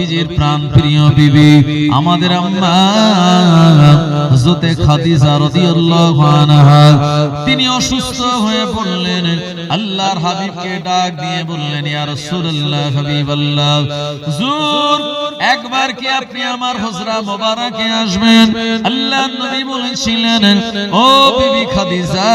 নবীজির প্রাণ প্রিয় বিবি আমাদের আম্মা হযরতে খাদিজা রাদিয়াল্লাহু আনহা তিনি অসুস্থ হয়ে পড়লেন আল্লাহর হাবিবকে ডাক দিয়ে বললেন ইয়া রাসূলুল্লাহ হাবিবাল্লাহ হুজুর একবার কি আপনি আমার হুজরা মোবারকে আসবেন? আল্লাহর নবী বলেছিলেন ও বিবি খাদিজা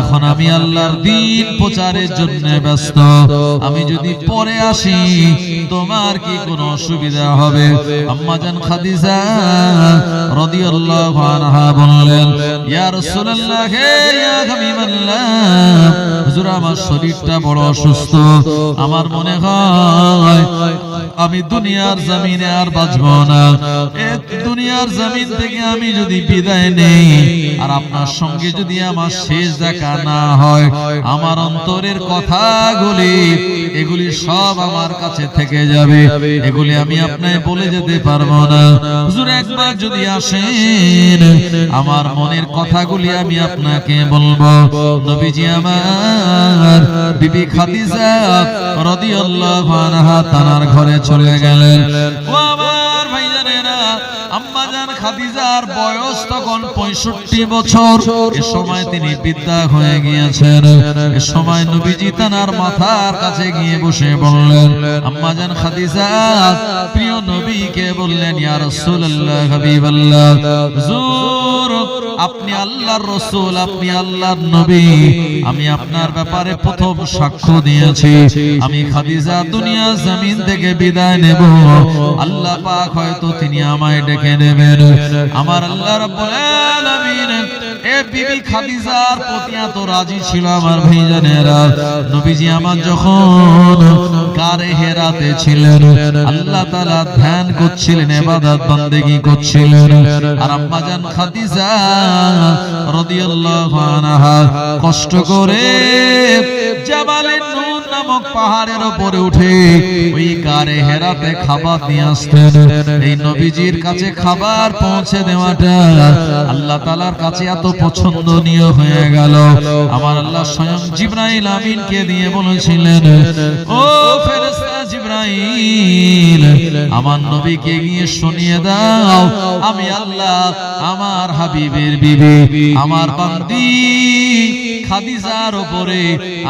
এখন আমি আল্লাহর দিন প্রচারের জন্য ব্যস্ত। আমি যদি পরে আসি তোমার কি কোনো অসুবিধা হবে? আম্মা জান খাদিজা রাদিয়াল্লাহু আনহা বললেন ইয়া রাসূলুল্লাহ হে ইয়া হাবিবাল্লাহ হুজুর আমার শরীরটা বড় অসুস্থ। আমার মনে হয় আমি দুনিয়ার জমিনে আর বাঁচব না। দুনিয়ার জমিন থেকে আমি যদি বিদায় নেই আর আপনার সঙ্গে যদি আমার শেষ দেখা না হয় আমার অন্তরের কথাগুলি এগুলি সব আমার কাছে থেকে যাবে, এগুলি আমি আপনায় বলে যেতে পারব না। হুজুর, একবার যদি আসেন, আমার মনের কথাগুলি আমি আপনাকে বলব। নবীজি আমার, বিবি খাদিজা রাদিয়াল্লাহু আনহা তানার ঘরে চলে গেলেন। ও আমার খাদিজার বয়স তখন পঁয়ষট্টি বছর। এ সময় তিনি বিদ্যা হয়ে গিয়েছেন। এ সময় নবীজি তানার মাথার কাছে গিয়ে বসে বললেন আম্মা জান খাদিজা প্রিয় নবীকে বললেন, ইয়া রাসূলুল্লাহ, হাবিবাল্লাহ, হুজুর, আপনি আল্লাহর রসুল, আপনি আল্লাহর নবী। আমি আপনার ব্যাপারে প্রথম সাক্ষ্য দিয়েছি। আমি খাদিজা দুনিয়া জমিন থেকে বিদায় নেব। আল্লাহ পাক হয়তো তিনি আমায় ডেকে নেবেন। আমার আল্লাহ রাব্বুল আলামিন এ বিবি খাদিজার প্রতি এত রাজি ছিল আমার ভাইজানেরা। নবীজি আমার যখন গারে হেরাতে ছিলেন আল্লাহ তাআলা ধ্যান করছিলেন ইবাদত বান্দেগী করছিলেন। আর আম্মা জান খাদিজা রাদিয়াল্লাহু আনহা কষ্ট করে জাবালে নূর নামক পাহাড়ের উপরে উঠে ওই গারে হেরাতে খাবার নিয়ে আসতেন। এই নবীজির কাছে খাবার পৌঁছে দেওয়াটা আল্লাহ তাআলার কাছে এত পছন্দনীয় হয়ে গেল। আমার আল্লাহ স্বয়ং জিব্রাইল আমিনকে দিয়ে বলেছিলেন, ও ফেরেশতা জিব্রাইল, আমার নবীকে গিয়ে শুনিয়ে দাও, আমি আল্লাহ আমার হাবিবের বিবি, আমার বান্দি খাদিজার উপরে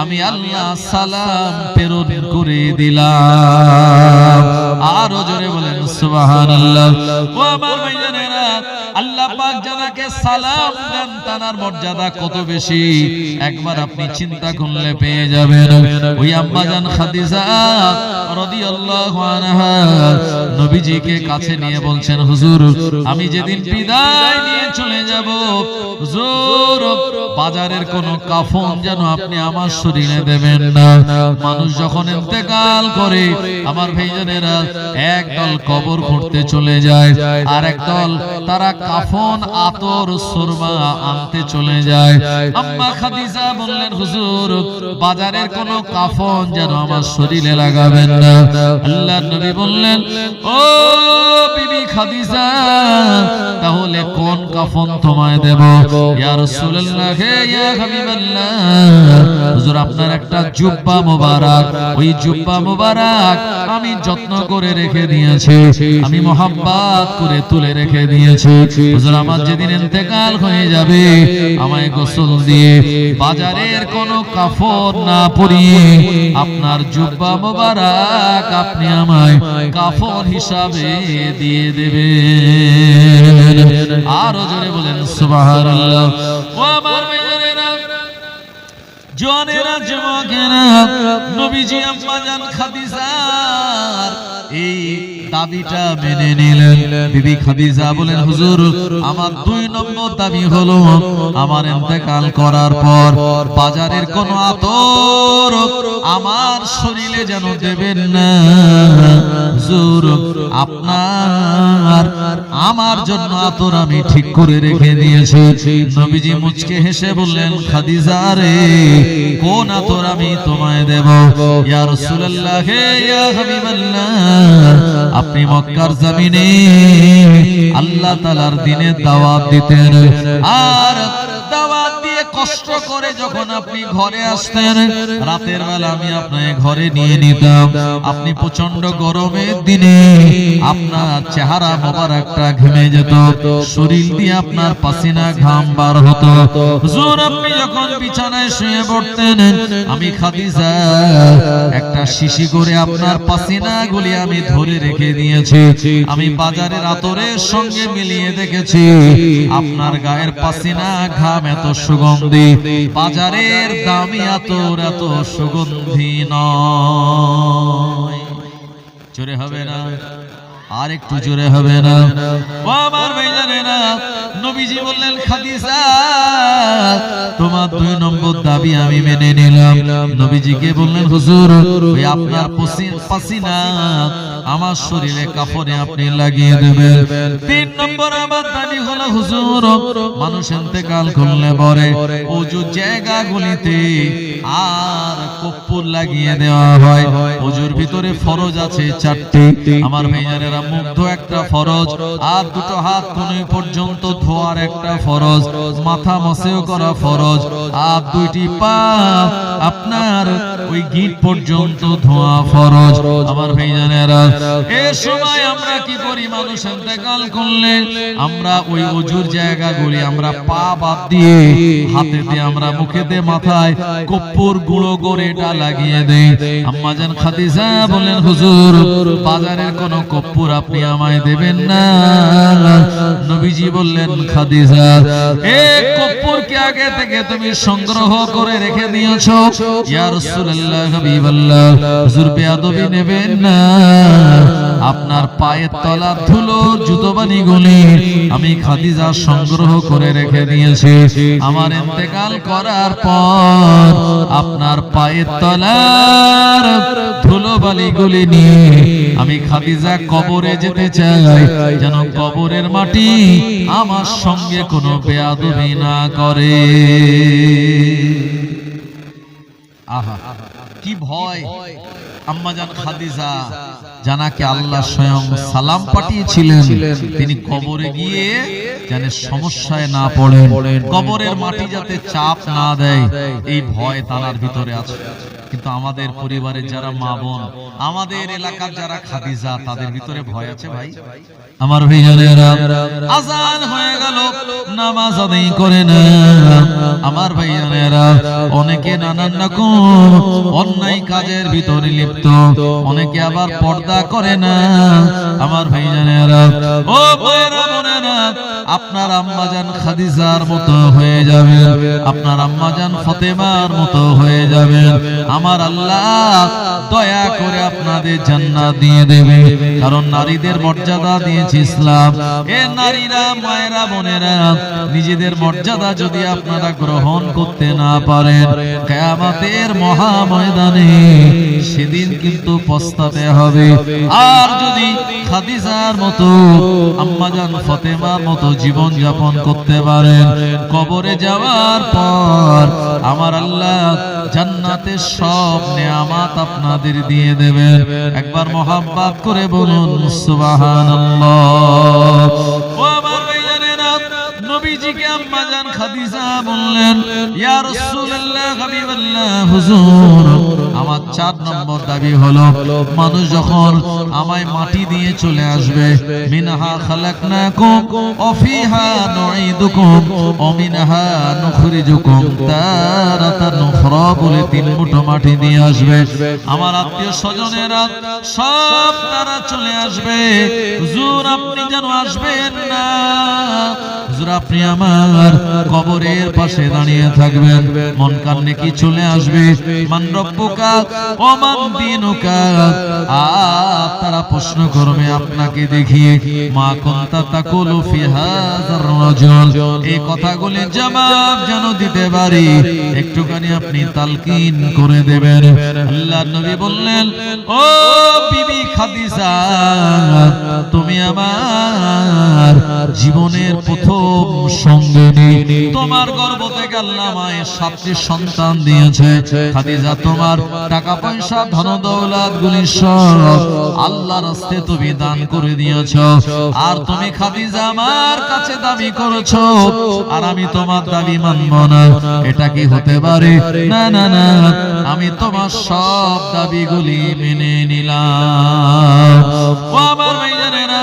আমি আল্লাহ সালাম প্রেরণ করে দিলাম। আরও জোরে বলেন সুবহানাল্লাহ। ও আমার ভাইজানেরা আল্লাহ পাক জানাকে সালাম দেন তানার মর্যাদা কত বেশি? একবার আপনি চিন্তা করলে পেয়ে যাবেন। ওই আম্মা জান খাদিজা রাদিয়াল্লাহু আনহা নবীজিকে কাছে নিয়ে বলছেন হুজুর আমি যেদিন বিদায় নিয়ে চলে যাব হুজুর বাজারের কোন কাফন যেন আপনি আমার শরীরে দেবেন না। মানুষ যখন ইন্তেকাল করে আমার ভাইজানেরা একদল কবর খুঁড়তে চলে যায় আর একদল তারা কাফন আতর সুরমা আনতে চলে যায়। আম্মা খাদিজা বললেন, হুজুর, বাজারের কোন কাফন যেন আমার শরীরে লাগাবেন না। আল্লাহ নবী বললেন, ও খাদিজা, তাহলে কোন কাফন তোমায় দেব? ইয়া আপনার একটা জুব্বা মোবারক। ওই জুব্বা মোবারক আমি যত্ন করে রেখে দিয়েছি। আমি মোহাব্বত করে তুলে রেখে দিয়েছি। হুজুর, আমার যেদিন ইন্তেকাল হয়ে যাবে, আমায় গোসল দিয়ে বাজারের কোন কাফন না পরিয়ে আপনার জুব্বা মোবারক আপনি আমায় কাফন হিসাবে দিয়ে দেবেন। আরও জোরে বলেন সুবহানাল্লাহ। ও আমার জোয়ানেরা যুবকেরা নবীজি আম্মা জান খাদিজার এই দাবিটা মেনে নিলেন। বিবি খাদিজা বলেন, হুজুর, আমার দুই নম্বর দাবি হলো আমার ইন্তেকাল করার পর বাজারের কোন আতর আমার শরীরে যেন দেবেন না। হুজুর, আপনার, আমার জন্য আতর আমি ঠিক করে রেখে দিয়েছি। নবীজি মুচকে হেসে বললেন, খাদিজা রে, কোন আতর আমি তোমায় দেব? ইয়া রাসূলুল্লাহ, হে ইয়া হাবিবাল্লাহ আপনি মক্কার জমিনে আল্লাহ তালার দিনে দাওয়াত দিতেন। আর কষ্ট করে যখন আপনি ঘরে আসতেন, রাতের বেলা আমি আপনাকে ঘরে নিয়ে নিতাম। আপনি প্রচণ্ড গরমের দিনে আপনার চেহারা মোবারকটা ঘেমে যেত, শরীর দিয়ে আপনার পাসিনা ঘাম বার হতো। হুজুর, আপনি যখন বিছানায় শুয়ে পড়তেন, আমি খাদিজা, একটা শিশি করে আপনার পাসিনা গুলি আমি ধরে রেখে দিয়েছি। আমি বাজারের আতরের সঙ্গে মিলিয়ে দেখেছি, আপনার গায়ের পাসিনা ঘাম এত সুগন্ধি বাজারের দামি এত এত সুগন্ধি নয়। চোরে হবে না? আর একটু জোরে হবে না। আমার ভাইজানেরা নবীজি বললেন, খাদিজা, তোমার দুই নম্বর দাবি আমি মেনে নিলাম। নবীজিকে বললেন, হুজুর, ওই আপনার পসি- পাসিনা, আমার শরীরে কাপড়ে আপনি লাগিয়ে দেবেন। তিন নম্বর আমার দাবি হলো, হুজুর, মানুষ ইন্তেকাল করলে পরে ওজু জায়গাগুলিতে আর কপ্পুর লাগিয়ে দেওয়া হয়। ওজুর ভিতরে ফরজ আছে চারটি। আমার ভাইজানেরা মুগ্ধ একটা ফরজ। আর দুটো হাত কোনই পর্যন্ত ধোয়ার একটা ফরজ। মাথা মসেও করা ফরজ। আর দুইটি পা আপনার ওই গিট পর্যন্ত ধোয়া ফরজ। আমার ভাইজানেরা, এ সময় আমরা কি করি? মানুষ ইন্তেকাল করলে আমরা ওই অজুর জায়গাগুলি আমরা পা বাদ দিয়ে হাতেতে, আমরা মুখেতে, মাথায় কপ্পুর গুঁড়ো করে এটা লাগিয়ে দেই। আম্মাজান খাদিজা বলেন, হুজুর, বাজারের কোন কপ্পুর আপনি আমায় দেবেন না। নবীজি বললেন, খাদিজা, এ কপ্পুরকে আগে থেকে তুমি সংগ্রহ করে রেখে দিয়েছ। ইয়া রাসূলুল্লাহ, হাবিবাল্লাহ, হুজুর বেয়াদবি নেবেন না। আপনার পায়ের তলার ধুলো, জুতোবানি গুলি আমি খাদিজা সংগ্রহ করে রেখে দিয়েছি। আমার ইন্তেকাল করার পর আপনার পায়ের তলার ধুলো বালিগুলি নিয়ে আমি খাদিজা কবরে যেতে চাই, যেন কবরের মাটি আমার সঙ্গে কোনো বেয়াদবি না করে। আহা, কি ভয়, আম্মাজান খাদিজা। জানাকে আল্লাহ স্বয়ং সালাম পাঠিয়েছিলেন। তিনি কবরে গিয়ে যেন সমস্যায় না পড়েন, কবরের মাটি যাতে চাপ না দেয়, এই ভয় তার ভিতরে আছে। কিন্তু আমাদের পরিবারের যারা মা বোন আমাদের এলাকার যারা খাদিজা তাদের ভিতরে ভয় আছে ভাই? আমার ভাইজানেরা আজান হয়ে গেল নামাজ আদায় করে না। আমার ভাইজানেরা অনেকে নানান রকম অন্যায় কাজের ভিতরে লিপ্ত অনেকে আবার পর্দা করে না। আমার ভাইজানেরা ও মায়েরা বোনেরা আপনার আম্মাজান খাদিজার মতো হয়ে যাবেন আপনার আম্মাজান ফতেমার মতো হয়ে যাবেন। আমার আল্লাহ দয়া করে আপনাদের জান্নাত দিয়ে দেবে। কারণ নারীদের মর্যাদা দিয়েছে ইসলাম। এ নারীরা, মায়েরা, বোনেরা, নিজেদের মর্যাদা যদি আপনারা গ্রহণ করতে না পারেন, কেয়ামতের মহা ময়দানে সেদিন কিন্তু পস্তাতে হবে। আর যদি খাদিজার মতো, আম্মাজান ফতেমার মতো জীবন যাপন করতে পারেন, কবরে যাওয়ার পর আমার আল্লাহ জান্নাতের সব নিয়ামাত আপনাদের দিয়ে দেবেন। একবার মহাব্বাত করে বলুন আম্মাজান খাদিজা বললেন হুজুর আমার চার নম্বর দাবি হলো মানুষ যখন আমায় মাটি দিয়ে চলে আসবে মিনহা খালাকনাকুম ওয়া ফিহা নুঈদুকুম ওয়া মিনহা নুখরিজুকুম তারাতান উখরা বলে তিন মুঠো মাটি দিয়ে আসবে। আমার আত্মীয় স্বজনেরা সব তারা চলে আসবে। হুজুর আপনি যেন আসবেন না। হুজুর আপনি আমার কবরের পাশে দাঁড়িয়ে থাকবেন। মন কান্নে কি চলে আসবে। মান রব্বুকা ও মান দিনুকা আর তারা প্রশ্ন করবে, আপনাকে দেখিয়ে মা কুনতা এই কথাগুলি জবাব যেন দিতে পারি। একটুখানি আপনি তালকিন করে দেবেন। আল্লাহ নবী বললেন, ও বিবি তুমি আমার জীবনের প্রথম তোমার গর্ভ থেকে আল্লাহ মায়ের সাতটি সন্তান দিয়েছে। খাদিজা, তোমার টাকা পয়সা ধন দৌলত গুলি সব আল্লাহ রাস্তে তুমি দান করে দিয়েছ। আর তুমি খাদিজা আমার কাছে দাবি করেছ, আর আমি তোমার দাবি মানব না। এটা কি হতে পারে? না না না, আমি তোমার সব দাবিগুলি মেনে নিলাম। আমার ভাইজানেরা,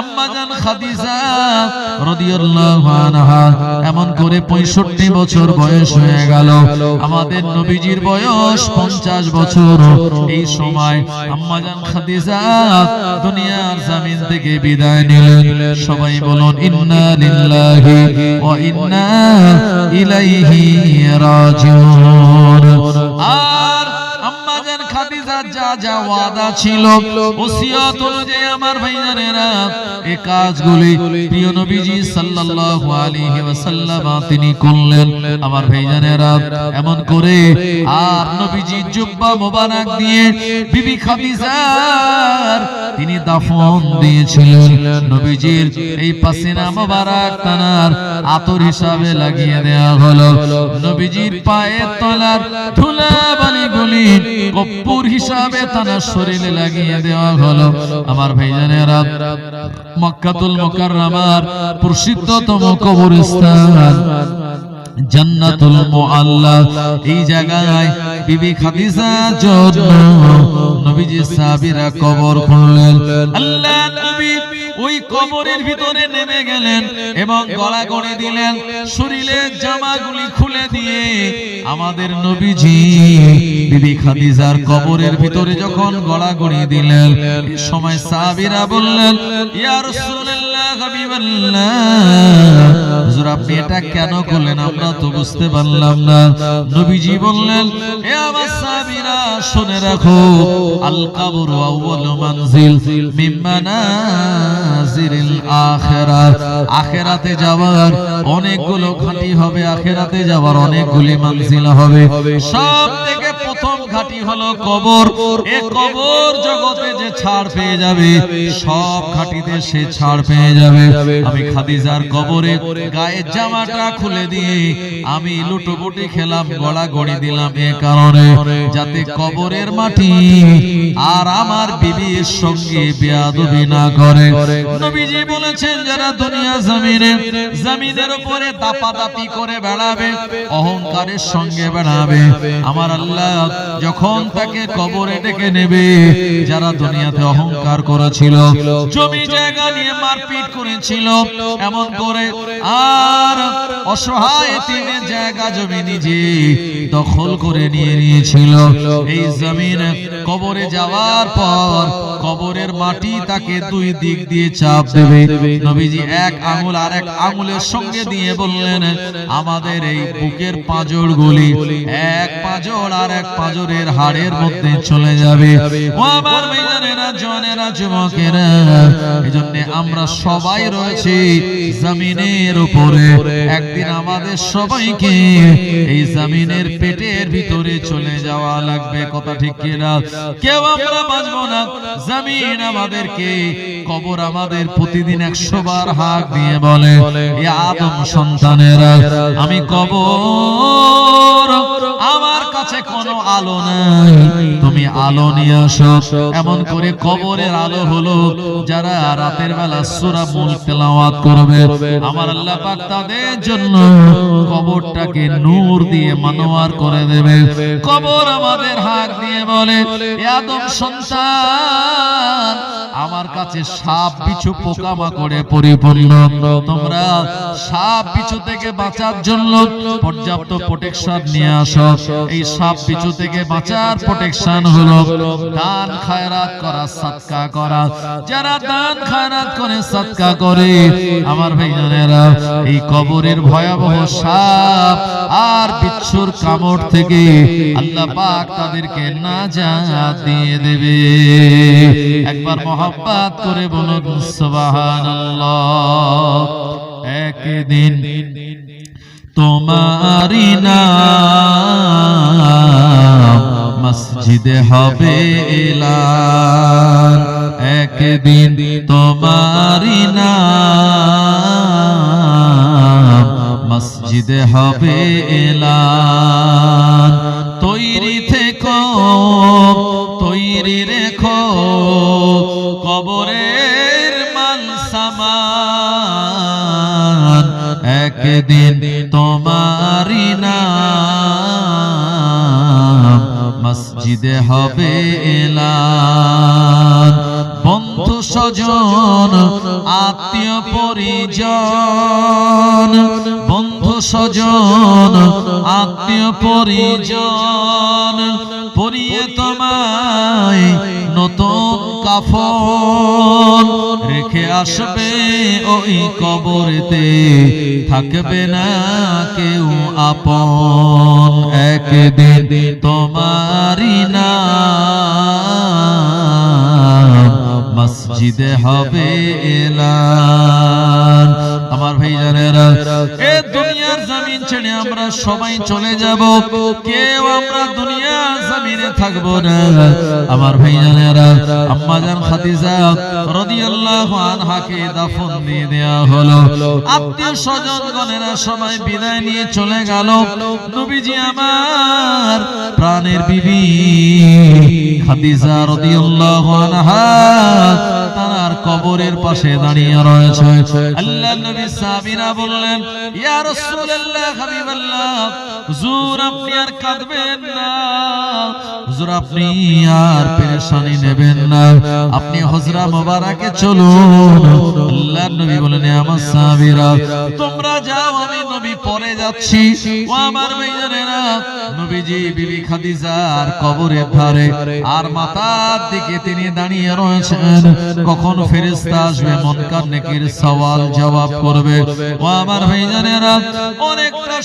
আম্মা জান খাদিজা এমন করে 65 বছর বয়স হয়ে গেল। আমাদের নবীজির বয়স 50 বছর। এই সময় আম্মা জান খাদিজা দুনিয়ার জমিন থেকে বিদায় নিলেন। সবাই বলুন, ইন্না লিল্লাহি ওয়া ইন্না ইলাইহি রাজিউন। জান খাদিজার যা যা ওয়াদা ছিল ওসিয়ত অনুযায়ী আমার ভাইজানেরা এই কাজগুলি প্রিয় নবীজি সাল্লাল্লাহু আলাইহি ওয়াসাল্লাম তিনি করলেন। আমার ভাইজানেরা, এমন করে আর নবীজি জুব্বা মোবারক দিয়ে বিবি খাদিজার তিনি দাফন দিয়েছিলেন। নবীজির এই পাসিনা মোবারক তানার আতর হিসাবে লাগিয়ে দেয়া হলো। নবীজির পায়ের তলার ধুলা বালিগুলি কপ্পুর হিসাবে তানার শরীরে লাগিয়ে দেওয়া হলো। আমার ভাইজানেরা, মক্কাতুল মুকাররমার প্রসিদ্ধতম কবরস্থান জান্নাতুল মুআল্লা এই জায়গায় বিবি খাদিজার জন্য নবীজি সাহাবীরা কবর খুঁড়লেন আল্লাহ নবী ওই কবরের ভিতরে নেমে গেলেন এবং গলা করে দিলেন শরীরের জামাগুলি খুলে দিয়ে, আমাদের নবীজি বিবি খাদিজার কবরের ভিতরে যখন গলা গড়িয়ে দিলেন সময় সাবিরা বললেন, ইয়া রাসূলুল্লাহ হুজুর, আপনি এটা কেন করলেন? আমরা তো বুঝতে পারলাম না। নবীজি বললেন শুনে রাখো আল যাওয়ার অনেকগুলো ঘাটি হবে, আখিরাতে যাওয়ার অনেকগুলি মানজিল হবে। সব থেকে ঘাটি হলো কবর। এ কবর জগতে যে ছাড় পেয়ে যাবে, সব ঘাটিতে সে ছাড় পেয়ে যাবে। আমি খাদিজার কবরে গায়ের জামাটা খুলে দিয়ে আমি লুটোপুটি খেলাম গড়া গড়ি দিলাম এ কারণে, যাতে কবরের মাটি আর আমার বিবির সঙ্গে বেয়াদবি না করে। নবীজি বলেছেন, যারা দুনিয়া জমিনে জমিনের উপরে দাপাদাপি করে বেড়াবে, অহংকারের সঙ্গে বেড়াবে, আমার আল্লাহ যখন তাকে কবরে ডেকে নেবে যারা দুনিয়াতে অহংকার করেছিল জমি জায়গা নিয়ে মারপিট করেছিল এমন করে আর অসহায় তিনি জায়গা জমি নিজে দখল করে নিয়ে নিয়েছিল। এই জমিন কবরে যাওয়ার পর কবরের মাটি তাকে দুই দিক দিয়ে চাপ দেবে। নবীজি এক আঙুল আর এক আঙুলের সঙ্গে দিয়ে বললেন আমাদের এই বুকের পাঁজর গুলি এক পাঁজর আর এক পাঁজরের হাড়ের মধ্যে চলে যাবে। আমার সবাই রয়েছি জমিনের উপরে। একদিন আমাদের সবাইকে এই জমিনের পেটের ভিতরে চলে যাওয়া লাগবে, কথা ঠিক কিনা? কেউ আমরা বাঁচবো না। জমিন আমাদেরকে, কবর আমাদের প্রতিদিন একশো বার হাক দিয়ে বলে আদম সন্তানেরা, আমি কবর, আমার কাছে কোনো আলো নাই। তুমি আলো নিয়ে আসো। এমন করে কবরের আলো হলো যারা রাতের বেলা সূরা মুল তেলাওয়াত করবে আমার আল্লাহ পাক তাদের জন্য কবরটাকে নূর দিয়ে মানোয়ার করে দেবে। কবর আমাদের হাক দিয়ে বলে আদম সন্তান আমার কাছে সাপ বিছু পোকামাকড়ে পরিপূর্ণ। তোমরা সাপ বিছু থেকে বাঁচার জন্য পর্যাপ্ত প্রোটেকশন নিয়ে আসো। এই সাপ বিছু থেকে বাঁচার প্রোটেকশন হলো দান খায়রাত করা সৎকা করা। যারা দান খায়রাত করে সৎকা করে আমার ভাইজানেরা এই কবরের ভয়াবহ সাপ আর বিচ্ছুর কামড় থেকে আল্লাহ পাক তাদেরকে না নাজাত দিয়ে দেবে। একবার মহব্বত করে বলুন সুবহানাল্লাহ। একদিন তোমারি নাম মসজিদে হবে একদিন তোমারি নাম মসজিদে হবে এলান। তৈরি থেকো, তৈরি রেখো, কবরের মাল সামান। একদিন তোমারি না মসজিদে হবে এলা বন্ধু স্বজন আত্মীয় পরিজন। বন্ধু স্বজন আত্মীয় পরিজন। কাফন রেখে আসবে ওই কবরেতে। থাকবে না কেউ আপন। একদিন তোমারি না মসজিদে হবে এলান। আমার ভাই জানেরা এ দুনিয়ার ছেড়ে আমরা সবাই চলে যাব। কেউ আমরা দুনিয়ার জমিনে থাকব না। আমার ভাইজানেরা আম্মা জান খাদিজা রাদিয়াল্লাহু আনহাকে দাফন দিয়ে দেয়া হলো। আত্মীয় স্বজন গণেরা সবাই বিদায় নিয়ে চলে গেল। নবীজি আমার প্রাণের বিবি। খাদিজা রাদিয়াল্লাহু আনহা তার কবরের পাশে দাঁড়িয়ে রয়েছে। আল্লাহ নবী সাহাবীরা বললেন ইয়া রাসূলুল্লাহ হাবিবাল্লাহ হুজুর আপনি আর কাঁদবেন না। হুজুর আপনি আর পেরেশানি নেবেন না। আপনি হজরা মোবারকে চলুন। আল্লাহ নবী বলেন আমার সাহাবীরা তোমরা যাও আমি নবী পরে যাচ্ছি। ও আমার ভাইজানেরা নবীজি বিবি খাদিজার কবরের ধারে আর মাথার দিকে তিনি দাঁড়িয়ে রয়েছেন। কখন ফেরেশতা আসবে? মনকার নেকির সওয়াল জবাব করবে। ও আমার ভাইজানেরা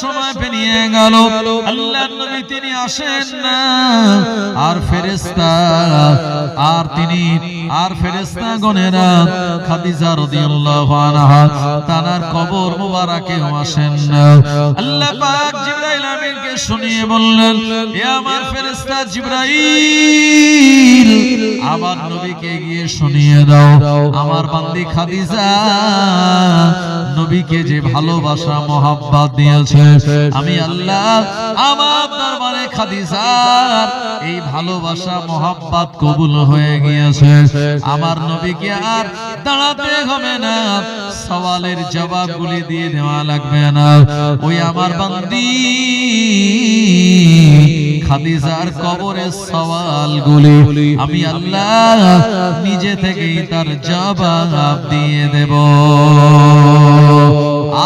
সময় পেরিয়ে গেল। আল্লাহর নবী তিনি আসেন না। আর ফেরেশতা, আর তিনি, আর ফেরেশতা গণেরা খাদিজা রাদিয়াল্লাহু আনহা, তানার কবর মোবারকেও আসেন না। আল্লাহ পাক জিবরাইল আমিনকে শুনিয়ে বললেন হে আমার ফেরেশতা জিবরাইল আমার নবীকে গিয়ে শুনিয়ে দাও। আমার বান্দি খাদিজা নবীকে যে ভালোবাসা মোহাব্বত দিয়েছে আমি আল্লাহ আমার দরবারে খাদিজার এই ভালোবাসা মোহাব্বত কবুল হয়ে গিয়েছে। আমার নবীকে আর দাঁড়াতে হবে না সওয়ালের জবাবগুলি দিয়ে দেওয়া লাগবে না। ওই আমার বান্দি খাদিজার কবরের সওয়ালগুলি আমি আল্লাহ নিজে থেকেই তার জবাব দিয়ে দেব।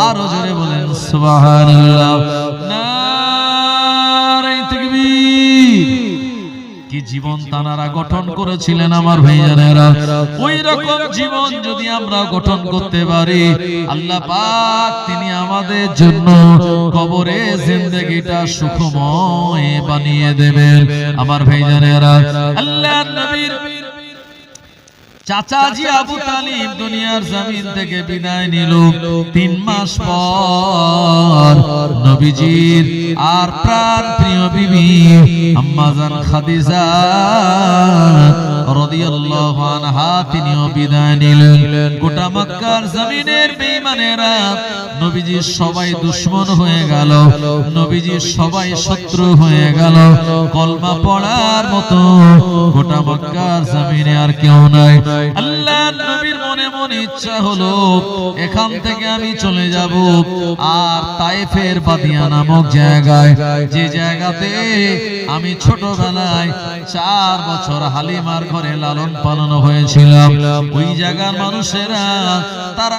আরও জোরে বলেন সুবহানাল্লাহ। কি জীবন তানারা গঠন করেছিলেন আমার ভাইজানেরা? ওই রকম জীবন যদি আমরা গঠন করতে পারি আল্লাহ পাক তিনি আমাদের জন্য কবরে জিন্দগিটা সুখময় বানিয়ে দেবেন। আমার ভাইজানেরা আল্লাহ নবীর চাচাজি আবু তালিব দুনিয়ার জমিন থেকে বিদায় নিল। তিন মাস পর নবীজির আর প্রাণ প্রিয় বিবি আম্মাজান খাদিজা তিনিও বিদায় নিলেন। গোটা মক্কার জমিনের বেঈমানেরা নবীজির সবাই দুশ্মন হয়ে গেল নবীজির সবাই শত্রু হয়ে গেল, কলমা পড়ার মতো গোটা মক্কার জমিনে আর কেউ নাই। আল্লাহ নবীর মনে ইচ্ছা হলো, এখান থেকে আমি চলে যাব। আর তাইফের বাদিয়া নামক জায়গায়, যে জায়গাতে আমি ছোটবেলায় চার বছর হালিমার ঘরে লালন পালন হয়েছিলাম। ওই জায়গার মানুষেরা, তারা